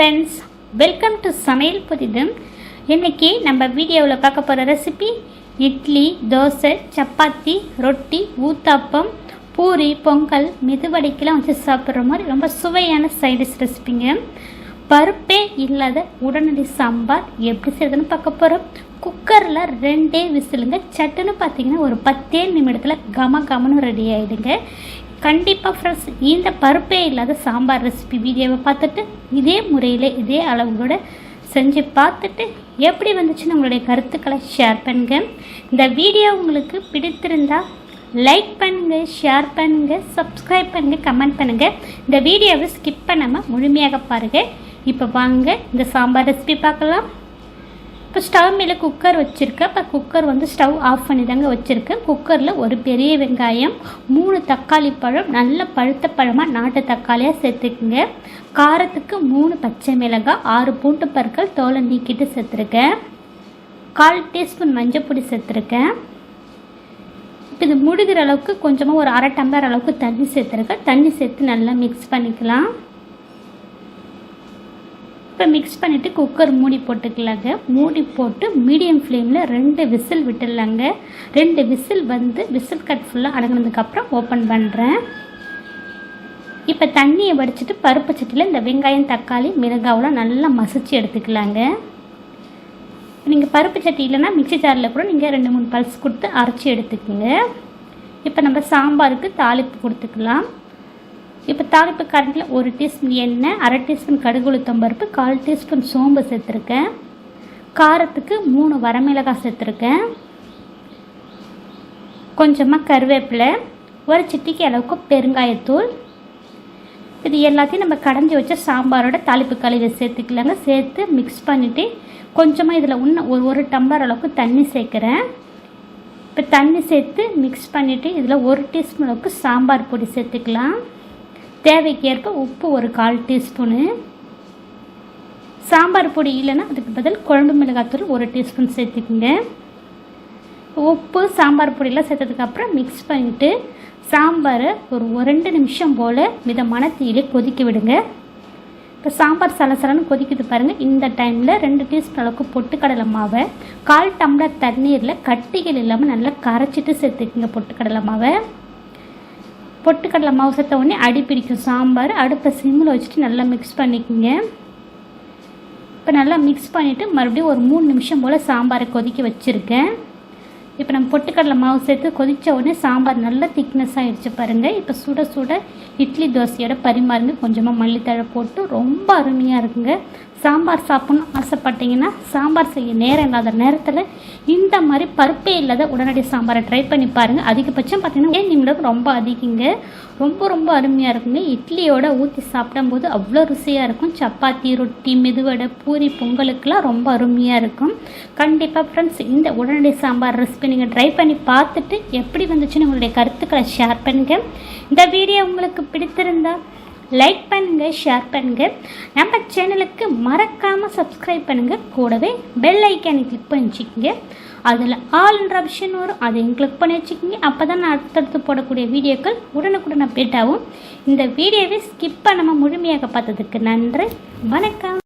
Friends welcome to சமையல் புதிதும். இன்றைக்கி நம்ம வீடியோவில் பார்க்க போகிற ரெசிபி இட்லி தோசை சப்பாத்தி ரொட்டி ஊத்தாப்பம் பூரி பொங்கல் மெதுவடைக்கெலாம் வச்சு சாப்பிட்ற மாதிரி ரொம்ப சுவையான சைடிஷ் ரெசிபிங்க பருப்பே இல்லாத உடனடி சாம்பார் எப்படி செய்யுதுன்னு பார்க்க போகிறோம் குக்கரில் ரெண்டே விசிலுங்க சட்டுன்னு பார்த்தீங்கன்னா ஒரு பத்தே நிமிடத்தில் கம கமனும் ரெடி ஆகிடுங்க கண்டிப்பாக ஃப்ரெண்ட்ஸ் இந்த பருப்பே இல்லாத சாம்பார் ரெசிபி வீடியோவை பார்த்துட்டு இதே முறையில் இதே அளவுகளோட செஞ்சு பார்த்துட்டு எப்படி வந்துச்சுன்னு உங்களுடைய கருத்துக்களை ஷேர் பண்ணுங்க. இந்த வீடியோ உங்களுக்கு பிடித்திருந்தால் லைக் பண்ணுங்கள் ஷேர் பண்ணுங்கள் சப்ஸ்கிரைப் பண்ணுங்கள் கமெண்ட் பண்ணுங்கள் இந்த வீடியோவை ஸ்கிப் பண்ணாமல் முழுமையாக பாருங்கள் இப்போ வாங்க இந்த சாம்பார் ரெசிபி பார்க்கலாம். இப்போ ஸ்டவ் மேலே குக்கர் வச்சுருக்கேன். இப்போ குக்கர் வந்து ஸ்டவ் ஆஃப் பண்ணி தாங்க வச்சுருக்கேன் குக்கரில் ஒரு பெரிய வெங்காயம் மூணு தக்காளி பழம் நல்ல பழுத்த பழமாக நாட்டு தக்காளியாக சேர்த்துக்குங்க. காரத்துக்கு மூணு பச்சை மிளகாய் ஆறு பூண்டு பற்கள் தோலை நீக்கிட்டு சேர்த்துருக்கேன். கால் டீஸ்பூன் மஞ்சள் பொடி சேர்த்துருக்கேன். இப்போ இது முடிகிற அளவுக்கு கொஞ்சமாக ஒரு அரை டம்ளர் அளவுக்கு தண்ணி சேர்த்துருக்கேன். தண்ணி சேர்த்து நல்லா மிக்ஸ் பண்ணிக்கலாம். இப்போ மிக்ஸ் பண்ணிவிட்டு குக்கர் மூடி போட்டுக்கலாங்க. மூடி போட்டு மீடியம் ஃப்ளேமில் ரெண்டு விசில் விட்டுடலாங்க. ரெண்டு விசில் வந்து விசில் கட் ஃபுல்லாக அடங்கினதுக்கப்புறம் ஓப்பன் பண்ணுறேன் இப்போ தண்ணியை வடிச்சிட்டு பருப்பு சட்டியில் இந்த வெங்காயம் தக்காளி மிளகாவெலாம் நல்லா மசிச்சு எடுத்துக்கலாங்க. நீங்கள் பருப்பு சட்டி இல்லைன்னா மிக்சி ஜாரில் கூட நீங்கள் ரெண்டு மூணு பல்ஸ் கொடுத்து அரைச்சி எடுத்துக்கோங்க. இப்போ நம்ம சாம்பாருக்கு தாளிப்பு கொடுத்துக்கலாம். இப்போ தாளிப்பு கரண்டில் ஒரு டீஸ்பூன் எண்ணெய் அரை டீஸ்பூன் கடுகுளுத்தம் பருப்பு கால் டீஸ்பூன் சோம்பு சேர்த்துருக்கேன். காரத்துக்கு மூணு வரமிளகாய் சேர்த்துருக்கேன். கொஞ்சமாக கருவேப்பிலை ஒரு சிட்டிக்கு அளவுக்கு பெருங்காயத்தூள். இது எல்லாத்தையும் நம்ம கடைஞ்சி வச்ச சாம்பாரோட தாளிப்பு கழுவி சேர்த்துக்கலாங்க. சேர்த்து மிக்ஸ் பண்ணிவிட்டு கொஞ்சமாக இதில் இன்னும் ஒரு ஒரு டம்ளர் அளவுக்கு தண்ணி சேர்க்குறேன். இப்போ தண்ணி சேர்த்து மிக்ஸ் பண்ணிவிட்டு இதில் ஒரு டீஸ்பூன் அளவுக்கு சாம்பார் பொடி சேர்த்துக்கலாம். தேவைக்கேற்ப உப்பு ஒரு கால் டீஸ்பூனு. சாம்பார் பொடி இல்லைன்னா அதுக்கு பதில் குழம்பு மிளகாத்தூள் ஒரு டீஸ்பூன் சேர்த்துக்குங்க. உப்பு சாம்பார் பொடியெலாம் சேர்த்ததுக்கப்புறம் மிக்ஸ் பண்ணிவிட்டு சாம்பாரை ஒரு ரெண்டு நிமிஷம் போல் மிதமான தீயிலே கொதிக்க விடுங்க. இப்போ சாம்பார் சலசலன்னு கொதிக்குது பாருங்கள் இந்த டைமில் ரெண்டு டீஸ்பூன் அளவுக்கு பொட்டுக்கடலை மாவை கால் டம்ளர் தண்ணீரில் கட்டிகள் இல்லாமல் நல்லா கரைச்சிட்டு சேர்த்துக்குங்க பொட்டுக்கடலை மாவை. பொட்டுக்கடலை மாவு சேர்த்த உடனே அடி பிடிக்கும். சாம்பார் அடுப்பை சிம்மில் வச்சுட்டு நல்லா மிக்ஸ் பண்ணிக்கோங்க. இப்போ நல்லா மிக்ஸ் பண்ணிவிட்டு மறுபடியும் ஒரு மூணு நிமிஷம் போல் சாம்பாரை கொதிக்க வச்சுருக்கேன். இப்போ நம்ம பொட்டுக்கடலை மாவு சேர்த்து கொதித்த உடனே சாம்பார் நல்லா திக்னஸ் ஆகிடுச்சு பாருங்கள் இப்போ சுட சுட இட்லி தோசையோட பரிமாறுங்க. கொஞ்சமாக மல்லித்தழை போட்டு ரொம்ப அருமையாக இருக்குங்க. சாம்பார் சாப்பிட்ணும் ஆசைப்பட்டீங்கன்னா சாம்பார் செய்ய நேரம் இல்லாத நேரத்தில் இந்த மாதிரி பருப்பே இல்லாத உடனடி சாம்பாரை ட்ரை பண்ணி பாருங்கள் அதிகபட்சம் பார்த்தீங்கன்னா ஏன் நிமிடம் ரொம்ப அதிகங்க? ரொம்ப ரொம்ப அருமையாக இருக்குங்க. இட்லியோட ஊற்றி சாப்பிடும்போது அவ்வளோ ருசியாக இருக்கும். சப்பாத்தி ரொட்டி மெதுவடை பூரி பொங்கலுக்கெலாம் ரொம்ப அருமையாக இருக்கும். கண்டிப்பாக ஃப்ரெண்ட்ஸ் இந்த உடனடி சாம்பார் ரெசிபி நீங்கள் ட்ரை பண்ணி பார்த்துட்டு எப்படி வந்துச்சுன்னு உங்களுடைய கருத்துக்களை ஷேர் பண்ணுங்கள் இந்த வீடியோ உங்களுக்கு பிடித்திருந்தா லைக் பண்ணுங்கள் ஷேர் பண்ணுங்கள் நம்ம சேனலுக்கு மறக்காமல் சப்ஸ்கிரைப் பண்ணுங்கள் கூடவே பெல் ஐக்கானை கிளிக் பண்ணி வச்சுக்கோங்க அதில் ஆல்ன்ற ஆப்ஷன் வரும். அதையும் கிளிக் பண்ணி வச்சுக்கோங்க. அப்போ தான் நான் அடுத்தடுத்து போடக்கூடிய வீடியோக்கள் உடனுக்குடன் அப்டேட் ஆகும். இந்த வீடியோவை ஸ்கிப் பண்ணாமல் முழுமையாக பார்த்ததுக்கு நன்றி. வணக்கம்.